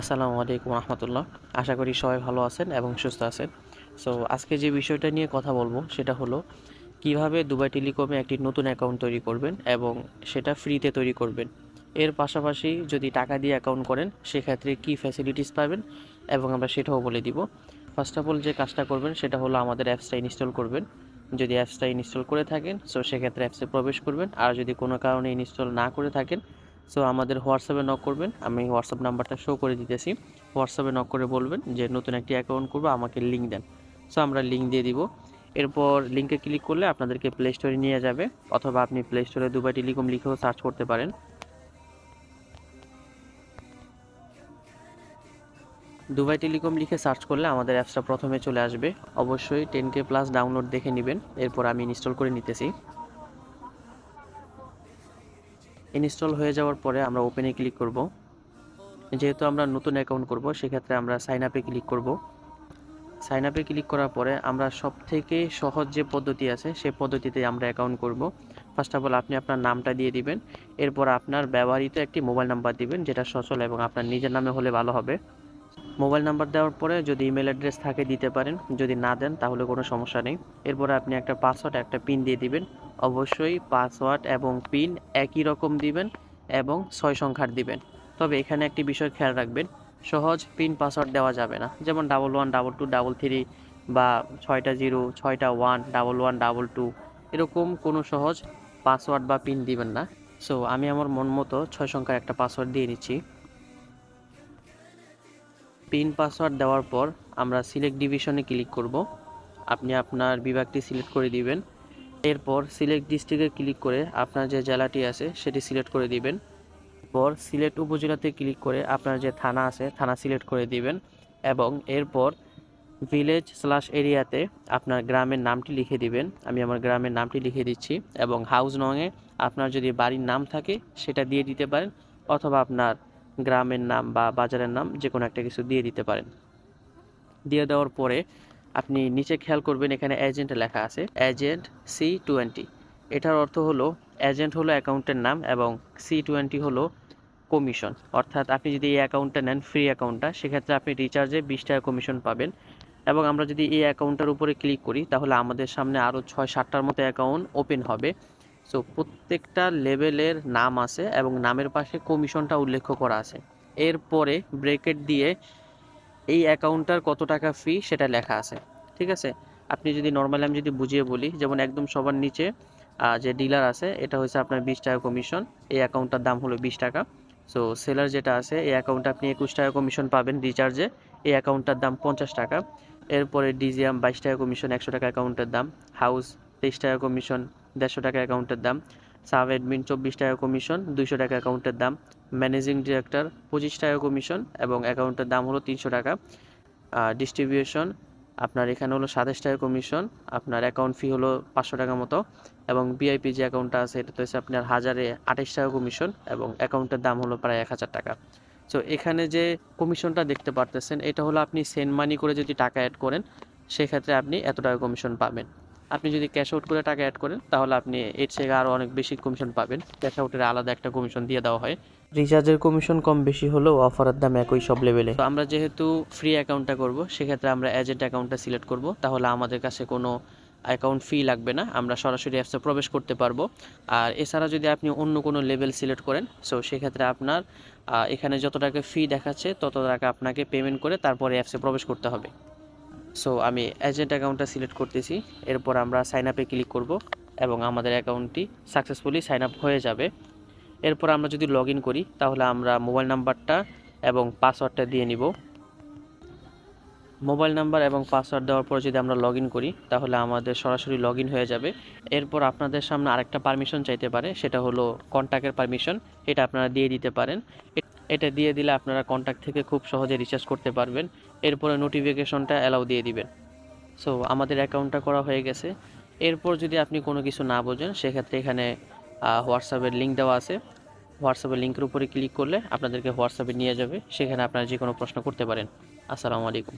আসসালামু আলাইকুম রহমতুল্লাহ। আশা করি সবাই ভালো আছেন এবং সুস্থ আছেন। সো আজকে যে বিষয়টা নিয়ে কথা বলব, সেটা হলো কীভাবে দুবাই টেলিকমে একটি নতুন অ্যাকাউন্ট তৈরি করবেন এবং সেটা ফ্রিতে তৈরি করবেন। এর পাশাপাশি যদি টাকা দিয়ে অ্যাকাউন্ট করেন, সেক্ষেত্রে কী ফ্যাসিলিটিস পাবেন এবং আমরা সেটাও বলে দিব। ফার্স্ট অফ অল যে কাজটা করবেন, সেটা হলো আমাদের অ্যাপসটা ইনস্টল করবেন। যদি অ্যাপসটা ইনস্টল করে থাকেন সো সেক্ষেত্রে অ্যাপসে প্রবেশ করবেন। আর যদি কোনো কারণে ইনস্টল না করে থাকেন সো আমাদের হোয়াটসঅ্যাপে নক করবেন। আমি হোয়াটসঅ্যাপ নাম্বারটা শো করে দিতেছি। হোয়াটসঅ্যাপে নক করে বলবেন যে, নতুন একটি অ্যাকাউন্ট করব আমাকে লিঙ্ক দেন। সো আমরা লিঙ্ক দিয়ে দিব। এরপর লিঙ্কে ক্লিক করলে আপনাদেরকে প্লে স্টোরে নিয়ে যাবে, অথবা আপনি প্লে স্টোরে দুবাই টেলিকম লিখেও সার্চ করতে পারেন। দুবাই টেলিকম লিখে সার্চ করলে আমাদের অ্যাপসটা প্রথমে চলে আসবে। অবশ্যই টেন কে প্লাস ডাউনলোড দেখে নেবেন। এরপর আমি ইনস্টল করে নিতেছি। ইনস্টল হয়ে যাওয়ার পরে আমরা ওপেনে ক্লিক করব। যেহেতু আমরা নতুন অ্যাকাউন্ট করব, সেক্ষেত্রে আমরা সাইন আপে ক্লিক করব। সাইন আপে ক্লিক করার পরে আমরা সব থেকে সহজ যে পদ্ধতি আছে সেই পদ্ধতিতে আমরা অ্যাকাউন্ট করব। ফার্স্ট অফ অল আপনি আপনার নামটা দিয়ে দিবেন। এরপর আপনার ব্যবহৃত একটি মোবাইল নাম্বার দিবেন, যেটা সচল এবং আপনার নিজের নামে হলে ভালো হবে। মোবাইল নাম্বার দেওয়ার পরে যদি ইমেল অ্যাড্রেস থাকে দিতে পারেন। যদি না দেন, তাহলে কোনো সমস্যা নেই। এরপরে আপনি একটা পাসওয়ার্ড একটা পিন দিয়ে দিবেন। অবশ্যই পাসওয়ার্ড এবং পিন একই রকম দিবেন এবং ছয় সংখ্যার দিবেন। তবে এখানে একটি বিষয় খেয়াল রাখবেন, সহজ পিন পাসওয়ার্ড দেওয়া যাবে না। যেমন double one double two double three বা ছয়টা জিরো ছয়টা one double one double two এরকম কোনো সহজ পাসওয়ার্ড বা পিন দিবেন না। সো আমি আমার মন মতো ছয় সংখ্যার একটা পাসওয়ার্ড দিয়ে নিচ্ছি। পিন পাসওয়ার্ড দেওয়ার পর আমরা সিলেক্ট ডিভিশনে ক্লিক করব। আপনি আপনার বিভাগটি সিলেক্ট করে দিবেন। এরপর সিলেক্ট ডিস্ট্রিক্টে ক্লিক করে আপনার যে জেলাটি আছে সেটি সিলেক্ট করে দিবেন। পর সিলেক্ট উপজেলাতে ক্লিক করে আপনার যে থানা আছে, থানা সিলেক্ট করে দিবেন এবং এরপর ভিলেজ স্ল্যাশ এরিয়াতে আপনার গ্রামের নামটি লিখে দিবেন। আমি আমার গ্রামের নামটি লিখে দিচ্ছি এবং হাউস নংয়ে আপনার যদি বাড়ির নাম থাকে সেটা দিয়ে দিতে পারেন অথবা আপনার গ্রামের নাম বা বাজারের নাম যে কোনো একটা কিছু দিয়ে দিতে পারেন। দিয়ে দেওয়ার পরে আপনি নিচে খেয়াল করবেন এখানে এজেন্ট লেখা আছে এজেন্ট সি টোয়েন্টি এটার অর্থ হলো এজেন্ট হলো অ্যাকাউন্টের নাম এবং সি টোয়েন্টি হলো কমিশন অর্থাৎ আপনি যদি এই অ্যাকাউন্টটা নেন ফ্রি অ্যাকাউন্টটা সেক্ষেত্রে আপনি রিচার্জে বিশ টাকা কমিশন পাবেন। এবং আমরা যদি এই অ্যাকাউন্টটার উপরে ক্লিক করি, তাহলে আমাদের সামনে আরও ছয় সাতটার মতো অ্যাকাউন্ট ওপেন হবে। সো প্রত্যেকটা লেভেলের নাম আছে এবং নামের পাশে কমিশনটা উল্লেখ করা আছে। এরপরে ব্রেকেট দিয়ে এই অ্যাকাউন্টটার কত টাকা ফি সেটা লেখা আছে, ঠিক আছে? আপনি যদি নর্মালি আমি যদি বুঝিয়ে বলি, যেমন একদম সবার নিচে যে ডিলার আছে, এটা হচ্ছে আপনার বিশ টাকা কমিশন এই অ্যাকাউন্টটার দাম হলো বিশ টাকা। সো সেলার যেটা আছে, এই অ্যাকাউন্টে আপনি একুশ টাকা কমিশন পাবেন রিচার্জে এই অ্যাকাউন্টটার দাম পঞ্চাশ টাকা। এরপরে ডিজিএম বাইশ টাকা কমিশন একশো টাকা অ্যাকাউন্টের দাম। হাউস তেইশ টাকা কমিশন দেড়শো টাকা অ্যাকাউন্টের দাম। সাব অ্যাডমিন চব্বিশ টাকা কমিশন, দুইশো টাকা অ্যাকাউন্টের দাম। ম্যানেজিং ডিরেক্টর, পঁচিশ টাকা কমিশন এবং অ্যাকাউন্টের দাম হলো তিনশো টাকা। ডিস্ট্রিবিউশন, আপনার এখানে হলো সাতাশ টাকা কমিশন, আপনার অ্যাকাউন্ট ফি হলো পাঁচশো টাকা মতো এবং বিআইপি যে অ্যাকাউন্টটা আছে, এটা তো হচ্ছে আপনার হাজারে আঠাশ টাকা কমিশন এবং অ্যাকাউন্টের দাম হলো প্রায় এক হাজার টাকা। সো এখানে যে কমিশনটা দেখতে পারতেছেন, এটা হলো আপনি সেন্ড মানি করে যদি টাকা অ্যাড করেন, সেক্ষেত্রে আপনি এত টাকা কমিশন পাবেন। আপনি যদি ক্যাশ আউট করে টাকা অ্যাড করেন তাহলে আপনি এর থেকে আরও অনেক বেশি কমিশন পাবেন। ক্যাশ আউটের আলাদা একটা কমিশন দিয়ে দেওয়া হয়। রিচার্জের কমিশন কম বেশি হলেও অফারের দাম একই সব লেভেলে তো আমরা যেহেতু ফ্রি অ্যাকাউন্টটা করব সেক্ষেত্রে আমরা এজেন্ট অ্যাকাউন্টটা সিলেক্ট করব। তাহলে আমাদের কাছে কোনো অ্যাকাউন্ট ফি লাগবে না। আমরা সরাসরি অ্যাপসে প্রবেশ করতে পারব। আর এছাড়া যদি আপনি অন্য কোনো লেভেল সিলেক্ট করেন সো সেক্ষেত্রে আপনার এখানে যত টাকা ফি দেখাচ্ছে তত টাকা আপনাকে পেমেন্ট করে তারপরে অ্যাপসে প্রবেশ করতে হবে। সো আমি এজেন্ট অ্যাকাউন্টটা সিলেক্ট করতেছি। এরপর আমরা সাইন আপে ক্লিক করব এবং আমাদের অ্যাকাউন্টটি সাকসেসফুলি সাইন আপ হয়ে যাবে। এরপর আমরা যদি লগ করি, তাহলে আমরা মোবাইল নাম্বারটা এবং পাসওয়ার্ডটা দিয়ে নিব। মোবাইল নাম্বার এবং পাসওয়ার্ড দেওয়ার পর যদি আমরা লগ করি, তাহলে আমাদের সরাসরি লগ হয়ে যাবে। এরপর আপনাদের সামনে আরেকটা পারমিশন চাইতে পারে, সেটা হলো কন্ট্যাক্টের পারমিশন এটা আপনারা দিয়ে দিতে পারেন। এটা দিয়ে দিলে আপনারা কন্ট্যাক্ট থেকে খুব সহজে রিচার্জ করতে পারবেন। এরপরে নোটিফিকেশনটা অ্যালাউ দিয়ে দিবেন। সো আমাদের অ্যাকাউন্টটা করা হয়ে গেছে। এরপর যদি আপনি কোনো কিছু না বোঝেন, সেক্ষেত্রে এখানে হোয়াটসঅ্যাপের লিঙ্ক দেওয়া আছে। হোয়াটসঅ্যাপের লিঙ্কের উপরে ক্লিক করলে আপনাদেরকে হোয়াটসঅ্যাপে নিয়ে যাবে। সেখানে আপনারা যে কোনো প্রশ্ন করতে পারেন। আসসালামু আলাইকুম।